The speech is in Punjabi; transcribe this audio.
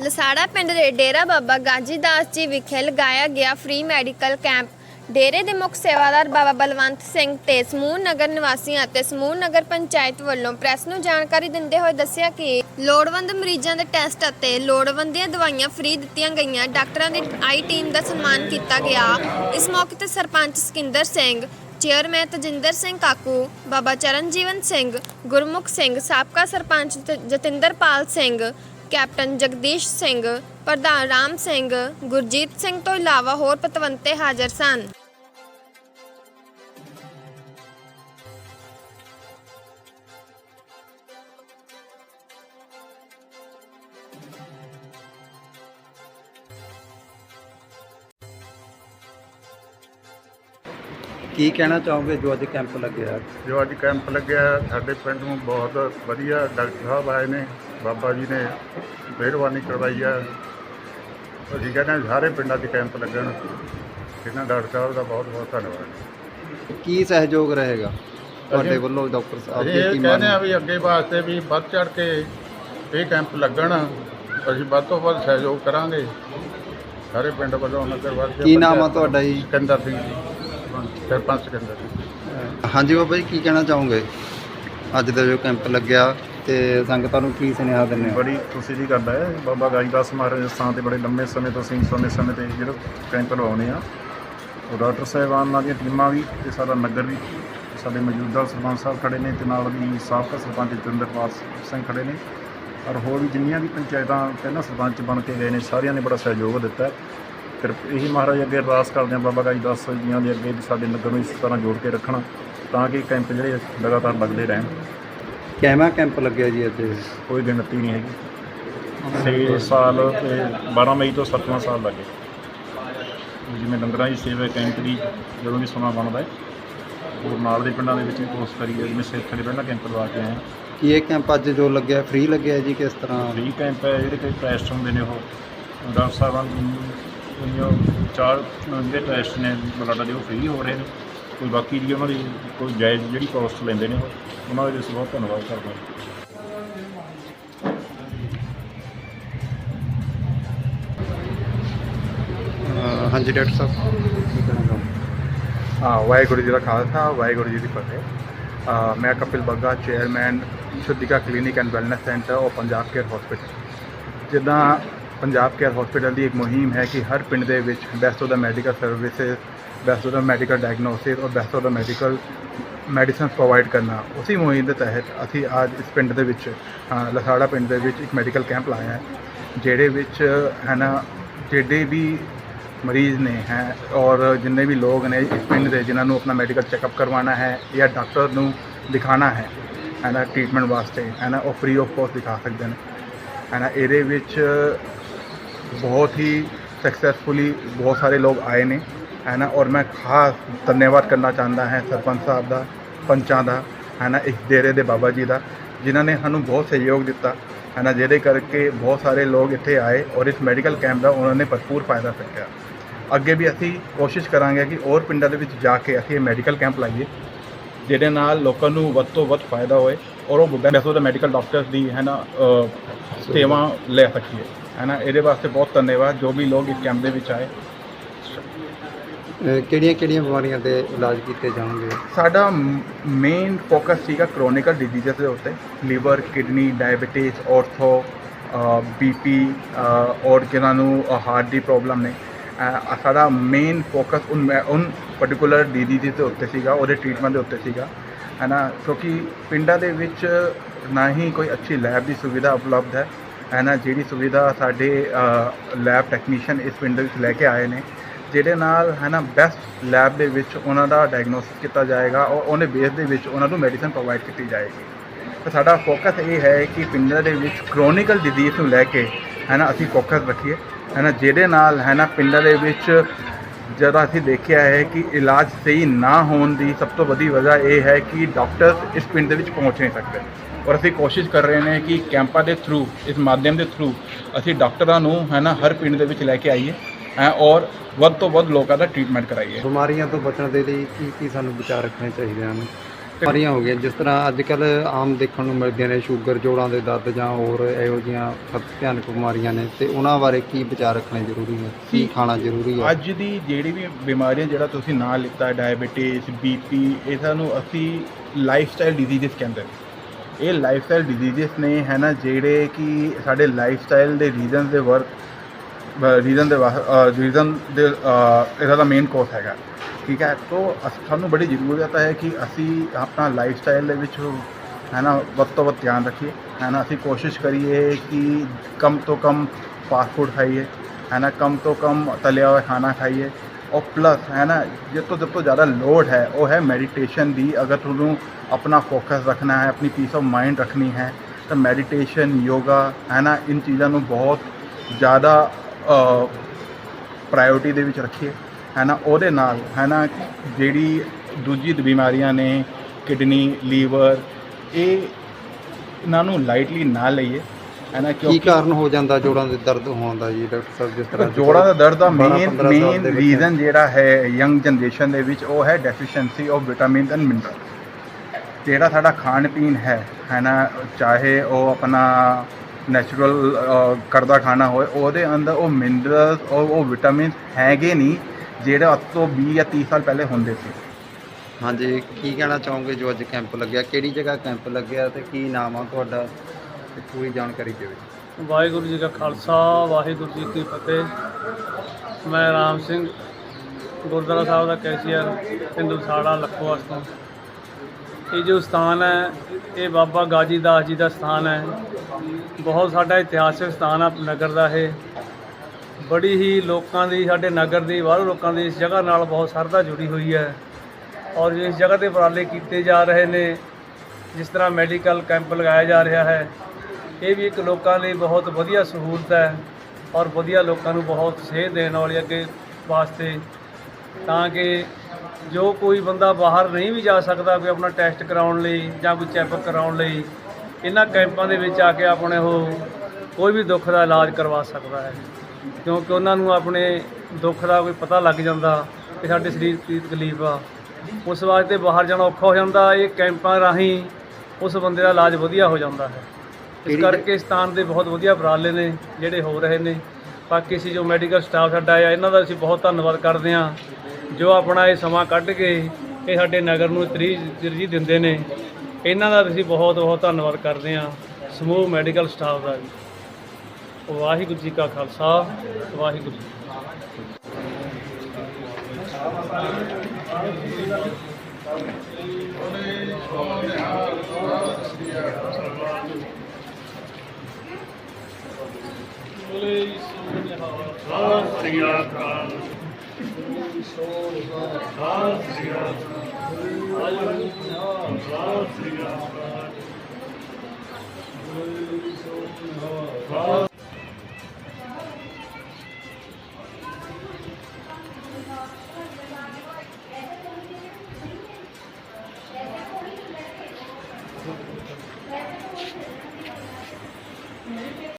ਲਸਾੜਾ ਪਿੰਡ ਦੇ ਡੇਰਾ ਬਾਬਾ ਗਾਜੀਦਾਸ ਜੀ ਵਿਖੇ ਲਗਾਇਆ ਗਿਆ ਫ੍ਰੀ ਮੈਡੀਕਲ ਕੈਂਪ ਡੇਰੇ ਦੇ ਮੁੱਖ ਸੇਵਾਦਾਰ ਬਾਬਾ ਬਲਵੰਤ ਸਿੰਘ ਤੇ ਸਮੂਹ ਨਗਰ ਨਿਵਾਸੀਆਂ ਅਤੇ ਸਮੂਹ ਨਗਰ ਪੰਚਾਇਤ ਵੱਲੋਂ ਪ੍ਰੈਸ ਨੂੰ ਜਾਣਕਾਰੀ ਦਿੰਦੇ ਹੋਏ ਦੱਸਿਆ ਕਿ ਲੋੜਵੰਦ ਮਰੀਜ਼ਾਂ ਦੇ ਟੈਸਟ ਅਤੇ ਲੋੜਵੰਦੀਆਂ ਦਵਾਈਆਂ ਫ੍ਰੀ ਦਿੱਤੀਆਂ ਗਈਆਂ। ਡਾਕਟਰਾਂ ਦੀ ਆਈ ਟੀਮ ਦਾ ਸਨਮਾਨ ਕੀਤਾ ਗਿਆ। ਇਸ ਮੌਕੇ ਤੇ ਸਰਪੰਚ ਸਕਿੰਦਰ ਸਿੰਘ, ਚੇਅਰਮੈਨ ਤਜਿੰਦਰ ਸਿੰਘ ਕਾਕੂ, ਬਾਬਾ ਚਰਨਜੀਵਨ ਸਿੰਘ, ਗੁਰਮੁਖ ਸਿੰਘ, ਸਾਬਕਾ ਸਰਪੰਚ ਤ- ਜਤਿੰਦਰਪਾਲ ਸਿੰਘ ਕੈਪਟਨ ਜਗਦੀਸ਼ ਸਿੰਘ ਪ੍ਰਧਾਨ ਰਾਮ ਸਿੰਘ ਗੁਰਜੀਤ ਸਿੰਘ ਤੋਂ ਇਲਾਵਾ ਹੋਰ ਪਤਵੰਤੇ ਹਾਜ਼ਰ ਸਨ। ਕੀ ਕਹਿਣਾ ਚਾਹੋਗੇ ਜੋ ਅੱਜ ਕੈਂਪ ਲੱਗਿਆ? ਜੋ ਅੱਜ ਕੈਂਪ ਲੱਗਿਆ ਸਾਡੇ ਪਿੰਡ ਨੂੰ ਬਹੁਤ ਵਧੀਆ ਡਾਕਟਰ ਸਾਹਿਬ ਆਏ ਨੇ। ਬਾਬਾ ਜੀ ਨੇ ਮਿਹਰਬਾਨੀ ਕਰਵਾਈ ਹੈ ਅਸੀਂ ਕਹਿੰਦੇ ਹਾਂ ਸਾਰੇ ਪਿੰਡਾਂ 'ਚ ਕੈਂਪ ਲੱਗਣ। ਇਹਨਾਂ ਡਾਕਟਰ ਸਾਹਿਬ ਦਾ ਬਹੁਤ ਬਹੁਤ ਧੰਨਵਾਦ। ਕੀ ਸਹਿਯੋਗ ਰਹੇਗਾ ਤੁਹਾਡੇ ਵੱਲੋਂ ਡਾਕਟਰ ਸਾਹਿਬ ਅਸੀਂ ਦੀ ਇਹ ਟੀਮ ਕਹਿੰਦੇ ਆ ਵੀ ਅੱਗੇ ਵਾਸਤੇ ਵੀ ਵੱਧ ਚੜ ਕੇ ਇਹ ਕੈਂਪ ਲੱਗਣ। ਅਸੀਂ ਵੱਧ ਤੋਂ ਵੱਧ ਸਹਿਯੋਗ ਕਰਾਂਗੇ। ਸਾਰੇ ਪਿੰਡ ਵੱਲੋਂ ਨਗਰ ਵਾਸੀ ਕੀ ਨਾਮ ਆ ਤੁਹਾਡਾ ਜੀ? ਸਿਕੰਦਰ ਸਿੰਘ ਜੀ। ਸਰਪੰਚ ਸਿਕੰਦਰ ਸਿੰਘ ਹਾਂਜੀ ਬਾਬਾ ਜੀ ਕੀ ਕਹਿਣਾ ਚਾਹੋਗੇ? ਅੱਜ ਦਾ ਜੋ ਕੈਂਪ ਲੱਗਿਆ ਤੇ ਸੰਗਤਾਂ ਨੂੰ ਕੀ ਸੁਨੇਹਾ ਦਿੰਦੇ ਹੋ? ਬੜੀ ਖੁਸ਼ੀ ਦੀ ਗੱਲ ਹੈ। ਬਾਬਾ ਗਾਈਦਾਸ ਮਹਾਰਾਜ ਸਥਾਨ ਤੇ ਬੜੇ ਲੰਮੇ ਸਮੇਂ ਤੋਂ ਅਸੀਂ ਸਮੇਂ ਸਮੇਂ ਤੇ ਜਿਹੜਾ ਕੈਂਪ ਲਵਾਉਂਦੇ ਆ। ਉਹ ਡਾਕਟਰ ਸਾਹਿਬਾਨ ਨਾਲ ਦੀਆਂ ਟੀਮਾਂ ਵੀ ਤੇ ਸਾਡਾ ਨਗਰ ਵੀ, ਸਾਡੇ ਮੌਜੂਦਾ ਸਰਪੰਚ ਸਾਹਿਬ ਖੜੇ ਨੇ ਤੇ ਨਾਲ ਵੀ ਸਾਬਕਾ ਸਰਪੰਚ ਜਤਿੰਦਰਪਾਲ ਸਿੰਘ ਖੜੇ ਨੇ। ਔਰ ਹੋਰ ਵੀ ਜਿੰਨੀਆਂ ਵੀ ਪੰਚਾਇਤਾਂ ਪਹਿਲਾਂ ਸਰਪੰਚ ਬਣ ਕੇ ਗਏ ਨੇ, ਸਾਰਿਆਂ ਨੇ ਬੜਾ ਸਹਿਯੋਗ ਦਿੱਤਾ। ਹੈ। ਫਿਰ ਇਹੀ ਮਹਾਰਾਜ ਅੱਗੇ ਅਰਦਾਸ ਕਰਦੇ ਹਾਂ ਬਾਬਾ ਗਾਈਦਾਸ ਜੀਆਂ ਦੇ ਅੱਗੇ ਸਾਡੇ ਨਗਰ ਨੂੰ ਇਸ ਤਰ੍ਹਾਂ ਜੋੜ ਕੇ ਰੱਖਣਾ ਤਾਂ ਕਿ ਕੈਂਪ ਜਿਹੜੇ ਲਗਾਤਾਰ ਲੱਗਦੇ ਰਹਿਣ। ਕਿਵੇਂ ਕੈਂਪ ਲੱਗਿਆ ਜੀ ਅੱਜ ਕੋਈ ਗਿਣਤੀ ਨਹੀਂ ਹੈਗੀ। 6 ਸਾਲ ਤੇ 12 ਮਈ ਤੋਂ 7ਵਾਂ ਸਾਲ ਲੱਗੇ ਜਿਵੇਂ ਲੰਗਰਾਂ ਦੀ ਸੇਵਾ ਕੈਂਪ ਦੀ ਜਦੋਂ ਵੀ ਸਮਾਂ ਬਣਦਾ ਹੈ ਉਹ ਨਾਲ ਦੇ ਪਿੰਡਾਂ ਦੇ ਵਿੱਚ ਵੀ ਕੋਸ਼ਿਸ਼ ਕਰੀਏ ਜਿਵੇਂ ਸੇਖੇ ਦੇ ਪਹਿਲਾਂ ਕੈਂਪ ਲਵਾ ਕੇ ਆਏ ਹਾਂ ਕੀ ਇਹ ਕੈਂਪ ਅੱਜ ਜੋ ਲੱਗਿਆ ਫ੍ਰੀ ਲੱਗਿਆ ਜੀ ਕਿਸ ਤਰ੍ਹਾਂ? ਫ੍ਰੀ ਕੈਂਪ ਹੈ ਜਿਹੜੇ ਕੋਈ ਟੈਸਟ ਹੁੰਦੇ ਨੇ ਉਹ। ਡਾਕਟਰ ਸਾਹਿਬਾਂ ਨੂੰ ਚਾਰ ਜਿਹੜੇ ਟੈਸਟ ਨੇ ਬਲੱਡ ਦੇ ਉਹ ਫ੍ਰੀ ਹੋ ਰਹੇ ਨੇ। ਕੋਈ ਬਾਕੀ ਦੀ ਉਹਨਾਂ ਦੀ ਕੋਈ ਜਾਇਜ਼ ਜਿਹੜੀ ਕੋਸਟ ਲੈਂਦੇ ਨੇ ਉਹ। ਉਹਨਾਂ ਦਾ ਅਸੀਂ ਬਹੁਤ ਧੰਨਵਾਦ ਕਰਦੇ ਹਾਂ। ਅਹ ਹਾਂਜੀ ਡਾਕਟਰ ਸਾਹਿਬ। ਕੀ ਕਹਿਣਾ ਚਾਹੋਗੇ ਹਾਂ ਵਾਹਿਗੁਰੂ ਜੀ ਦਾ ਖਾਲਸਾ ਵਾਹਿਗੁਰੂ ਜੀ ਦੀ ਫਤਿਹ। ਅ, ਮੈਂ Kapil Bagga chairman Shuddhika clinic and wellness centre ਉਹ ਪੰਜਾਬ ਕੇਅਰ ਹਸਪੀਟਲ ਜਿੱਦਾਂ ਪੰਜਾਬ ਕੇਅਰ ਹਸਪੀਟਲ ਦੀ ਇੱਕ ਮੁਹਿੰਮ ਹੈ ਕਿ ਹਰ ਪਿੰਡ ਦੇ ਵਿੱਚ ਬੈਸਟ ਆਫ ਦਾ ਮੈਡੀਕਲ ਸਰਵਿਸਿਜ਼ ਬੈਸਟ ਆਫ ਦਾ ਮੈਡੀਕਲ ਡਾਇਗਨੋਸਿਸ ਔਰ ਬੈਸਟ ਆਫ ਦਾ ਮੈਡੀਕਲ ਮੈਡੀਸਨ ਪ੍ਰੋਵਾਈਡ ਕਰਨਾ ਉਸੇ ਮੁਹਿੰਮ ਦੇ ਤਹਿਤ ਅਸੀਂ ਅੱਜ ਇਸ ਪਿੰਡ ਦੇ ਵਿੱਚ ਅ, ਲਸਾੜਾ ਪਿੰਡ ਦੇ ਵਿੱਚ ਇੱਕ ਮੈਡੀਕਲ ਕੈਂਪ ਲਾਇਆ ਹੈ ਜਿਹੜੇ ਵਿੱਚ ਹੈ ਨਾ ਜਿਹੜੇ ਵੀ ਮਰੀਜ਼ ਨੇ ਹੈ ਔਰ ਜਿੰਨੇ ਵੀ ਲੋਕ ਨੇ ਇਸ ਪਿੰਡ ਦੇ ਜਿਨ੍ਹਾਂ ਨੂੰ ਆਪਣਾ ਮੈਡੀਕਲ ਚੈੱਕਅਪ ਕਰਵਾਉਣਾ ਹੈ ਜਾਂ ਡਾਕਟਰ ਨੂੰ ਦਿਖਾਣਾ ਹੈ ਹੈ ਨਾ ਟ੍ਰੀਟਮੈਂਟ ਵਾਸਤੇ ਹੈ ਨਾ ਉਹ ਫ੍ਰੀ ਆਫ ਕੋਸਟ ਦਿਖਾ ਸਕਦੇ ਨੇ ਹੈ ਨਾ ਇਹਦੇ ਵਿੱਚ ਬਹੁਤ ਹੀ ਸਕਸੈਸਫੁਲੀ ਬਹੁਤ ਸਾਰੇ ਲੋਕ ਆਏ ਨੇ ਹੈ ਨਾ, ਔਰ ਮੈਂ ਖਾਸ ਧੰਨਵਾਦ ਕਰਨਾ ਚਾਹੁੰਦਾ ਹਾਂ ਸਰਪੰਚ ਸਾਹਿਬ ਦਾ, ਪੰਚਾਂ ਦਾ, ਹੈ ਨਾ, ਇਸ ਡੇਰੇ ਦੇ ਬਾਬਾ ਜੀ ਦਾ, ਜਿਨ੍ਹਾਂ ਨੇ ਸਾਨੂੰ ਬਹੁਤ ਸਹਿਯੋਗ ਦਿੱਤਾ, ਹੈ ਨਾ, ਜਿਹਦੇ ਕਰਕੇ ਬਹੁਤ ਸਾਰੇ ਲੋਕ ਇੱਥੇ ਆਏ ਔਰ ਇਸ ਮੈਡੀਕਲ ਕੈਂਪ ਦਾ ਉਹਨਾਂ ਨੇ ਭਰਪੂਰ ਫਾਇਦਾ ਚੱਕਿਆ। ਅੱਗੇ ਵੀ ਅਸੀਂ ਕੋਸ਼ਿਸ਼ ਕਰਾਂਗੇ ਕਿ ਹੋਰ ਪਿੰਡਾਂ ਦੇ ਵਿੱਚ ਜਾ ਕੇ ਅਸੀਂ ਇਹ ਮੈਡੀਕਲ ਕੈਂਪ ਲਾਈਏ, ਜਿਹਦੇ ਨਾਲ ਲੋਕਾਂ ਨੂੰ ਵੱਧ ਤੋਂ ਵੱਧ ਫਾਇਦਾ ਹੋਏ ਔਰ ਉਹ ਬੈਸੋ ਦਾ ਮੈਡੀਕਲ ਡਾਕਟਰਸ ਦੀ, ਹੈ ਨਾ ਸੇਵਾ ਲੈ ਸਕੀਏ। ਹੈ ਨਾ, ਇਹਦੇ ਵਾਸਤੇ ਬਹੁਤ ਧੰਨਵਾਦ, ਜੋ ਵੀ ਲੋਕ ਇਸ ਕੈਂਪ ਦੇ ਵਿੱਚ ਆਏ ਕਿਹੜੀਆਂ ਕਿਹੜੀਆਂ ਬਿਮਾਰੀਆਂ ਦੇ ਇਲਾਜ ਕੀਤੇ ਜਾਣਗੇ? ਸਾਡਾ ਮੇਨ ਫੋਕਸ ਸੀਗਾ ਕ੍ਰੋਨਿਕਲ ਡਿਜ਼ੀਜ਼ਸ ਦੇ ਉੱਤੇ। Liver, kidney diabetes ortho BP ਔਰ ਜਿਨ੍ਹਾਂ ਨੂੰ ਹਾਰਟ ਦੀ ਪ੍ਰੋਬਲਮ ਨੇ। ਸਾਡਾ ਮੇਨ ਫੋਕਸ ਉਨ ਉਨ ਪਾਰਟਿਕੂਲਰ ਡਿਜੀਜ਼ ਦੇ ਉੱਤੇ ਸੀਗਾ, ਉਹਦੇ ਟ੍ਰੀਟਮੈਂਟ ਦੇ ਉੱਤੇ ਸੀਗਾ। ਹੈ ਨਾ ਕਿਉਂਕਿ ਪਿੰਡਾਂ ਦੇ ਵਿੱਚ ਨਾ ਹੀ ਕੋਈ ਅੱਛੀ ਲੈਬ ਦੀ ਸੁਵਿਧਾ ਉਪਲਬਧ ਹੈ। ਹੈ ਨਾ ਜਿਹੜੀ ਸੁਵਿਧਾ ਸਾਡੇ ਲੈਬ ਟੈਕਨੀਸ਼ੀਅਨ ਇਸ ਪਿੰਡ ਵਿੱਚ ਲੈ ਕੇ ਆਏ ਨੇ ਜਿਹਦੇ ਨਾਲ, ਹੈ ਨਾ ਬੈਸਟ ਲੈਬ ਦੇ ਵਿੱਚ ਉਹਨਾਂ ਦਾ ਡਾਇਗਨੋਸਿਸ ਕੀਤਾ ਜਾਏਗਾ ਔਰ ਉਹਨੇ ਬੇਸ ਦੇ ਵਿੱਚ ਉਹਨਾਂ ਨੂੰ ਮੈਡੀਸਨ ਪ੍ਰੋਵਾਈਡ ਕੀਤੀ ਜਾਏਗੀ। ਤਾਂ ਸਾਡਾ ਫੋਕਸ ਇਹ ਹੈ ਕਿ ਪਿੰਡਾਂ ਦੇ ਵਿੱਚ ਕ੍ਰੋਨਿਕਲ ਡਿਜ਼ੀਜ਼ ਨੂੰ ਲੈ ਕੇ, ਹੈ ਨਾ, ਅਸੀਂ ਫੋਕਸ ਰੱਖੀਏ। ਹੈ ਨਾ, ਜਿਹਦੇ ਨਾਲ, ਹੈ ਨਾ, ਪਿੰਡਾਂ ਦੇ ਵਿੱਚ ਜਦੋਂ ਅਸੀਂ ਦੇਖਿਆ ਹੈ ਕਿ ਇਲਾਜ ਸਹੀ ਨਾ ਹੋਣ ਦੀ ਸਭ ਤੋਂ ਵੱਡੀ ਵਜ੍ਹਾ ਇਹ ਹੈ ਕਿ ਡਾਕਟਰਸ ਇਸ ਪਿੰਡ ਦੇ ਵਿੱਚ ਪਹੁੰਚ ਨਹੀਂ ਸਕਦੇ। ਔਰ ਅਸੀਂ ਕੋਸ਼ਿਸ਼ ਕਰ ਰਹੇ ਨੇ ਕਿ ਕੈਂਪਾਂ ਦੇ ਥਰੂ ਇਸ ਮਾਧਿਅਮ ਦੇ ਥਰੂ ਅਸੀਂ ਡਾਕਟਰਾਂ ਨੂੰ, ਹੈ ਨਾ, ਹਰ ਪਿੰਡ ਦੇ ਵਿੱਚ ਲੈ ਕੇ ਆਈਏ। ਹੈ ਔਰ ਵੱਧ ਤੋਂ ਵੱਧ ਲੋਕਾਂ ਦਾ ਟ੍ਰੀਟਮੈਂਟ ਕਰਾਈਏ। ਬਿਮਾਰੀਆਂ ਤੋਂ ਬਚਣ ਦੇ ਲਈ ਕੀ ਕੀ ਸਾਨੂੰ ਵਿਚਾਰ ਰੱਖਣੇ ਚਾਹੀਦੇ ਹਨ? ਬਿਮਾਰੀਆਂ ਹੋ ਗਈਆਂ ਜਿਸ ਤਰ੍ਹਾਂ ਅੱਜ ਕੱਲ ਆਮ ਦੇਖਣ ਨੂੰ ਮਿਲਦੀਆਂ ਨੇ ਸ਼ੂਗਰ ਜੋੜਾਂ ਦੇ ਦਰਦ ਜਾਂ ਹੋਰ ਇਹੋ ਜਿਹੀਆਂ ਸਭ ਭਿਆਨਕ ਬਿਮਾਰੀਆਂ ਨੇ ਤੇ ਉਹਨਾਂ ਬਾਰੇ ਕੀ ਵਿਚਾਰ ਰੱਖਣੇ ਜ਼ਰੂਰੀ ਹੈ ਕੀ ਖਾਣਾ ਜ਼ਰੂਰੀ ਹੈ? ਅੱਜ ਦੀ ਜਿਹੜੀ ਵੀ ਬਿਮਾਰੀਆਂ ਜਿਹੜਾ ਤੁਸੀਂ ਨਾਂ ਲਿੱਤਾ ਡਾਇਬੀਟਿਸ ਬੀਪੀ ਇਹ ਸਾਨੂੰ ਅਸੀਂ ਲਾਈਫਸਟਾਈਲ ਡਿਜ਼ੀਜ਼ਸ ਕਹਿੰਦੇ ਨੇ। ਇਹ ਲਾਈਫਸਟਾਈਲ ਡਿਜ਼ੀਜ਼ਸ ਨੇ ਹੈ ਨਾ ਜਿਹੜੇ ਕਿ ਸਾਡੇ ਲਾਈਫਸਟਾਈਲ ਦੇ ਰੀਜ਼ਨ ਦੇ ਵਰਕ ਰੀਜ਼ਨ ਦੇ ਰੀਜ਼ਨ ਦੇ ਇਹਦਾ ਦਾ ਮੇਨ ਕੋਸ ਹੈਗਾ। ਠੀਕ ਹੈ? ਤੋਂ ਅਸ- ਸਾਨੂੰ ਬੜੀ ਜ਼ਰੂਰਤ ਹੈ ਕਿ ਅਸੀਂ ਆਪਣਾ ਲਾਈਫ ਸਟਾਈਲ ਦੇ ਵਿੱਚ ਹੈ ਨਾ ਵੱਧ ਤੋਂ ਵੱਧ ਧਿਆਨ ਰੱਖੀਏ। ਹੈ ਨਾ ਅਸੀਂ ਕੋਸ਼ਿਸ਼ ਕਰੀਏ ਕਿ ਕਮ ਤੋਂ ਕਮ ਫਾਸਟ ਫੂਡ ਖਾਈਏ। ਹੈ ਨਾ ਕਮ ਤੋਂ ਕਮ ਤਲਿਆ ਹੋਇਆ ਖਾਣਾ ਖਾਈਏ। ਔਰ ਪਲੱਸ ਹੈ ਨਾ ਜਿਸ ਤੋਂ ਸਭ ਤੋਂ ਜ਼ਿਆਦਾ ਲੋਡ ਹੈ, ਉਹ ਹੈ ਮੈਡੀਟੇਸ਼ਨ ਦੀ। ਅਗਰ ਤੁਹਾਨੂੰ ਆਪਣਾ ਫੋਕਸ ਰੱਖਣਾ ਹੈ, ਆਪਣੀ ਪੀਸ ਆਫ ਮਾਈਂਡ ਰੱਖਣੀ ਹੈ, ਤਾਂ ਮੈਡੀਟੇਸ਼ਨ ਯੋਗਾ ਹੈ ਨਾ ਇਨ ਚੀਜ਼ਾਂ ਨੂੰ ਬਹੁਤ ਜ਼ਿਆਦਾ ਪ੍ਰਾਇੋਰਟੀ ਦੇ ਵਿੱਚ ਰੱਖੀਏ ਹੈ ਨਾ? ਉਹਦੇ ਨਾਲ ਹੈ ਨਾ? ਜਿਹੜੀ ਦੂਜੀ ਬਿਮਾਰੀਆਂ ਨੇ ਕਿਡਨੀ ਲੀਵਰ ਇਹ ਇਹਨਾਂ ਨੂੰ ਲਾਈਟਲੀ ਨਾ ਲਈਏ ਹੈ ਨਾ? ਕੀ ਕਾਰਨ ਹੋ ਜਾਂਦਾ ਜੋੜਾਂ ਦੇ ਦਰਦ ਹੋਣ ਦਾ ਜੀ ਡਾਕਟਰ ਸਾਹਿਬ ਜਿਸ ਤਰ੍ਹਾਂ ਜੋੜਾਂ ਦਾ ਦਰਦ ਦਾ 12, ਮੇਨ 15 ਸਾਲ ਮੇਨ। ਰੀਜ਼ਨ ਜਿਹੜਾ ਹੈ ਯੰਗ ਜਨਰੇਸ਼ਨ ਦੇ ਵਿੱਚ ਉਹ ਹੈ deficiency of vitamin and mineral ਜਿਹੜਾ ਸਾਡਾ ਖਾਣ ਪੀਣ ਹੈ ਹੈ ਨਾ? ਚਾਹੇ ਉਹ ਆਪਣਾ ਨੈਚੁਰਲ ਕਰਦਾ ਖਾਣਾ ਹੋਏ ਉਹਦੇ ਅੰਦਰ ਉਹ ਮਿਨਰਲਸ ਔਰ ਉਹ ਵਿਟਾਮਿਨ ਹੈਗੇ ਨਹੀਂ ਜਿਹੜੇ ਅੱਜ ਤੋਂ 20 ਜਾਂ 30 ਸਾਲ ਪਹਿਲੇ ਹੁੰਦੇ ਸੀ। ਹਾਂਜੀ ਕੀ ਕਹਿਣਾ ਚਾਹੋਗੇ ਜੋ ਅੱਜ ਕੈਂਪ ਲੱਗਿਆ? ਕਿਹੜੀ ਜਗ੍ਹਾ ਕੈਂਪ ਲੱਗਿਆ ਤੇ ਕੀ ਨਾਮ ਆ ਤੁਹਾਡਾ? ਤੇ ਪੂਰੀ ਜਾਣਕਾਰੀ ਦਿਓ ਵਾਹਿਗੁਰੂ ਜੀ ਕਾ ਖਾਲਸਾ ਵਾਹਿਗੁਰੂ ਜੀ ਕੀ ਫਤਿਹ। ਮੈਂ ਰਾਮ ਸਿੰਘ ਗੁਰਦੁਆਰਾ ਸਾਹਿਬ ਦਾ ਕੈਸ਼ੀਅਰ ਹਿੰਦੂ ਸਾੜਾ ਲਖੋਵਾਸ ਤੋਂ। ਇਹ ਜੋ ਸਥਾਨ ਹੈ, ਇਹ ਬਾਬਾ ਗਾਜੀ ਦਾਸ ਜੀ ਦਾ ਸਥਾਨ ਹੈ। ਬਹੁਤ ਸਾਡਾ ਇਤਿਹਾਸਿਕ ਸਥਾਨ ਆ ਨਗਰ ਦਾ ਇਹ। ਬੜੀ ਹੀ ਲੋਕਾਂ ਦੀ, ਸਾਡੇ ਨਗਰ ਦੀ, ਬਾਹਰੋਂ ਲੋਕਾਂ ਦੀ ਇਸ ਜਗ੍ਹਾ ਨਾਲ ਬਹੁਤ ਸਰਦਾ ਜੁੜੀ ਹੋਈ ਹੈ। ਔਰ ਇਸ ਜਗ੍ਹਾ ਤੇ ਉਪਰਾਲੇ ਕੀਤੇ ਜਾ ਰਹੇ ਨੇ, ਜਿਸ ਤਰ੍ਹਾਂ ਮੈਡੀਕਲ ਕੈਂਪ ਲਗਾਇਆ ਜਾ ਰਿਹਾ ਹੈ, ਇਹ ਵੀ ਇੱਕ ਲੋਕਾਂ ਲਈ ਬਹੁਤ ਵਧੀਆ ਸਹੂਲਤ ਹੈ ਔਰ ਵਧੀਆ ਲੋਕਾਂ ਨੂੰ ਬਹੁਤ ਸੇਧ ਦੇਣ ਵਾਲੀ ਅੱਗੇ ਵਾਸਤੇ ਤਾਂ ਕਿ ਜੋ ਕੋਈ ਬੰਦਾ ਬਾਹਰ ਨਹੀਂ ਵੀ ਜਾ ਸਕਦਾ ਕੋਈ ਆਪਣਾ ਟੈਸਟ ਕਰਾਉਣ ਲਈ ਜਾਂ ਕੋਈ ਚੈੱਕਅਪ ਕਰਾਉਣ ਲਈ ਇਹਨਾਂ ਕੈਂਪਾਂ ਦੇ ਵਿੱਚ ਆ ਕੇ ਆਪਣੇ ਉਹ ਕੋਈ ਵੀ ਦੁੱਖ ਦਾ ਇਲਾਜ ਕਰਵਾ ਸਕਦਾ ਹੈ। ਕਿਉਂਕਿ ਉਹਨਾਂ ਨੂੰ ਆਪਣੇ ਦੁੱਖ ਦਾ ਕੋਈ ਪਤਾ ਲੱਗ ਜਾਂਦਾ ਕਿ ਸਾਡੇ ਸਰੀਰ ਕੀ ਤਕਲੀਫ ਆ। ਉਸ ਵਾਸਤੇ ਬਾਹਰ ਜਾਣਾ ਔਖਾ ਹੋ ਜਾਂਦਾ ਇਹ ਕੈਂਪਾਂ ਰਾਹੀਂ ਉਸ ਬੰਦੇ ਦਾ ਇਲਾਜ ਵਧੀਆ ਹੋ ਜਾਂਦਾ ਹੈ। ਇਸ ਕਰਕੇ ਸਥਾਨ ਦੇ ਬਹੁਤ ਵਧੀਆ ਉਪਰਾਲੇ ਨੇ ਜਿਹੜੇ ਹੋ ਰਹੇ ਨੇ। ਬਾਕੀ ਅਸੀਂ ਜੋ ਮੈਡੀਕਲ ਸਟਾਫ ਸਾਡਾ ਆ ਇਹਨਾਂ ਦਾ ਅਸੀਂ ਬਹੁਤ ਧੰਨਵਾਦ ਕਰਦੇ ਹਾਂ। ਜੋ ਆਪਣਾ ਇਹ ਸਮਾਂ ਕੱਢ ਕੇ ਇਹ ਸਾਡੇ ਨਗਰ ਨੂੰ ਤਰਜੀਹ ਦਿੰਦੇ ਨੇ, ਇਹਨਾਂ ਦਾ ਅਸੀਂ ਬਹੁਤ ਬਹੁਤ ਧੰਨਵਾਦ ਕਰਦੇ ਹਾਂ ਸਮੂਹ ਮੈਡੀਕਲ ਸਟਾਫ ਦਾ ਵੀ ਵਾਹਿਗੁਰੂ ਜੀ ਕਾ ਖਾਲਸਾ, ਵਾਹਿਗੁਰੂ ਜੀ ਸੋਨਿਹਾਲ ਸਤਿ ਸ੍ਰੀ ਅਕਾਲ। Hare